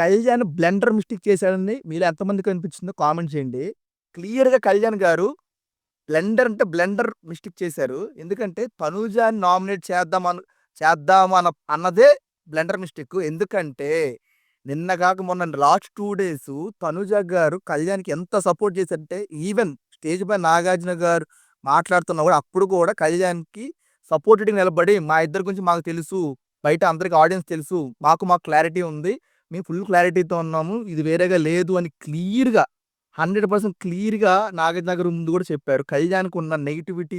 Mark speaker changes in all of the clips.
Speaker 1: Kalyan blender mistake చేశాడని మీరు ఎంతమందికి అనిపించిందో కామెంట్ చేయండి. క్లియర్‌గా కళ్యాణ్ గారు బ్లెండర్ అంటే బ్లెండర్ మిస్టేక్ చేశారు. ఎందుకంటే తనూజాని నామినేట్ చేద్దామను చేద్దాం అన్న అన్నదే బ్లెండర్ మిస్టేక్. ఎందుకంటే నిన్న కాక మొన్న లాస్ట్ టూ డేస్ తనూజ గారు కళ్యాణ్‌కి ఎంత సపోర్ట్ చేశారంటే ఈవెన్ స్టేజ్ పై నాగార్జున గారు మాట్లాడుతున్నా కూడా అప్పుడు కూడా కళ్యాణ్‌కి సపోర్టెడ్‌గా నిలబడి మా ఇద్దరి గురించి మాకు తెలుసు. బయట అందరికి ఆడియన్స్ తెలుసు. మాకు మాకు క్లారిటీ ఉంది. మేము ఫుల్ క్లారిటీతో ఉన్నాము. ఇది వేరేగా లేదు అని క్లియర్‌గా 100% క్లియర్‌గా నాగార్జున గారు ముందు కూడా చెప్పారు. కళ్యాణ్‌కి ఉన్న నెగటివిటీ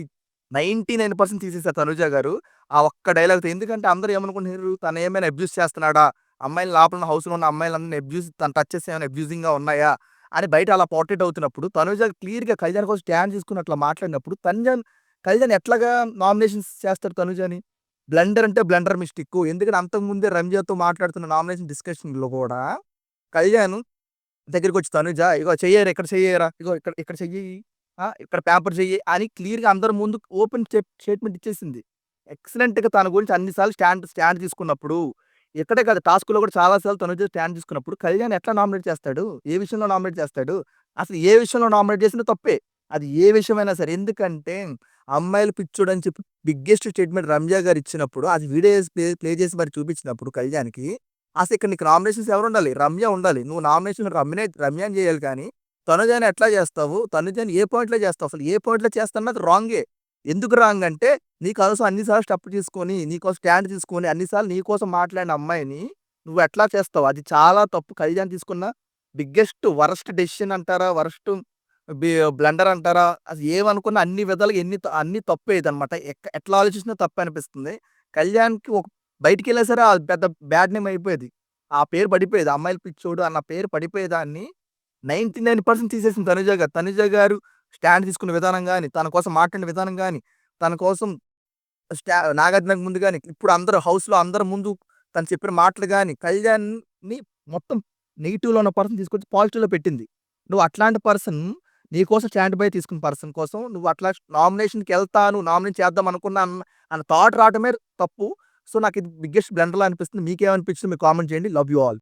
Speaker 1: 99% తీసేసారు తనుజ గారు. ఆ ఒక్క డైలాగ్‌తో. ఎందుకంటే అందరూ ఏమనుకుంటున్నారు తను ఏమైనా అబ్యూస్ చేస్తున్నాడా? అమ్మాయిలు లోపల ఉన్న హౌస్‌లో ఉన్న అమ్మాయిలందరినీ అబ్యూస్ తన చేసి ఏమైనా అబ్యూజింగ్‌గా ఉన్నాయా? అని బయట అలా పోర్ట్రేట్ అవుతున్నప్పుడు తనుజ క్లియర్‌గా కళ్యాణ్ కోసం స్టాండ్ తీసుకొని అట్లా మాట్లాడినప్పుడు తనుజాన్ కళ్యాణ్ ఎట్లాగా నామినేషన్స్ చేస్తాడు తనుజాని బ్లండర్ అంటే బ్లండర్ మిస్టేక్. ఎందుకంటే అంతకుముందే రమ్యతో మాట్లాడుతున్న నామినేషన్ డిస్కషన్‌లో కూడా కళ్యాణ్ దగ్గరికొచ్చి తనుజా ఇగో చెయ్యరా ఇక్కడ చెయ్యరా ఇగో ఇక్కడ ఇక్కడ చెయ్యి. ఇక్కడ పేపర్ చెయ్యి అని క్లియర్‌గా అందరి ముందు ఓపెన్ స్టేట్మెంట్ ఇచ్చేసింది. ఎక్సలెంట్‌గా తన గురించి అన్ని సార్లు స్టాండ్ స్టాండ్ తీసుకున్నప్పుడు ఇక్కడే కాదు టాస్క్‌లో కూడా చాలాసార్లు సార్లు స్టాండ్ తీసుకున్నప్పుడు కళ్యాణ్ ఎట్లా నామినేట్ చేస్తాడు? ఏ విషయంలో నామినేట్ చేస్తాడు? అసలు ఏ విషయంలో నామినేట్ చేసినా తప్పే. అది ఏ విషయమైనా సరే. ఎందుకంటే అమ్మాయిలు పిచ్చోడు అని చెప్పి బిగ్గెస్ట్ స్టేట్మెంట్ రమ్య గారు ఇచ్చినప్పుడు అది వీడియో ప్లే ప్లే చేసి మరి చూపించినప్పుడు కళ్యాణ్‌కి అసలు ఇక్కడ నీకు నామినేషన్స్ ఎవరు ఉండాలి? రమ్య ఉండాలి. నువ్వు నామినేషన్ రమ్యనే రమ్యని చేయాలి కానీ తనుజాని ఎట్లా చేస్తావు? తనుజాని ఏ పాయింట్‌లో చేస్తావు? అసలు ఏ పాయింట్‌లో చేస్తానన్నది రాంగే. ఎందుకు రాంగ్ అంటే నీకోసం అన్నిసార్లు స్టెప్ తీసుకొని, నీకోసం స్టాండ్ తీసుకొని అన్నిసార్లు నీకోసం మాట్లాడిన అమ్మాయిని నువ్వు ఎట్లా చేస్తావు? అది చాలా తప్పు. కళ్యాణ్ తీసుకున్న బిగ్గెస్ట్ వరస్ట్ డెసిషన్ అంటారా? వరస్ట్ బ్లండర్ అంటారా? అసలు ఏమనుకున్న అన్ని విధాలుగా ఎన్ని త అన్ని తప్పు ఇదన్నమాట. ఎట్లా ఆలోచించినా తప్పే అనిపిస్తుంది. కళ్యాణ్‌కి ఒక బయటికెళ్ళినా సరే అది పెద్ద బ్యాడ్ నేమ్ అయిపోయేది. ఆ పేరు పడిపోయేది. అమ్మాయిలు పిచ్చోడు అన్న పేరు పడిపోయేదాన్ని 99% తీసేసింది తనుజ గారు. తనుజ గారు స్టాండ్ తీసుకున్న విధానం కానీ తన కోసం మాట్లాడిన విధానం కానీ తన కోసం స్టా నాగార్జునకు ముందు కానీ ఇప్పుడు అందరూ హౌస్‌లో అందరి ముందు తను చెప్పిన మాటలు కానీ కళ్యాణ్‌ని మొత్తం నెగిటివ్లో ఉన్న పర్సన్ తీసుకొచ్చి పాజిటివ్‌లో పెట్టింది. నువ్వు అట్లాంటి పర్సన్ నీకోసం స్టాండ్ బై తీసుకున్న పర్సన్ కోసం నువ్వు అట్లా నామినేషన్‌కెళ్తాను, నామినేట్ చేద్దాం అనుకున్నా అన్న థాట్ రావటమే తప్పు. సో, నాకు ఇది బిగ్గెస్ట్ బ్లండర్‌లా అనిపిస్తుంది. మీకేమనిపించింది మీరు కామెంట్ చేయండి. Love you all.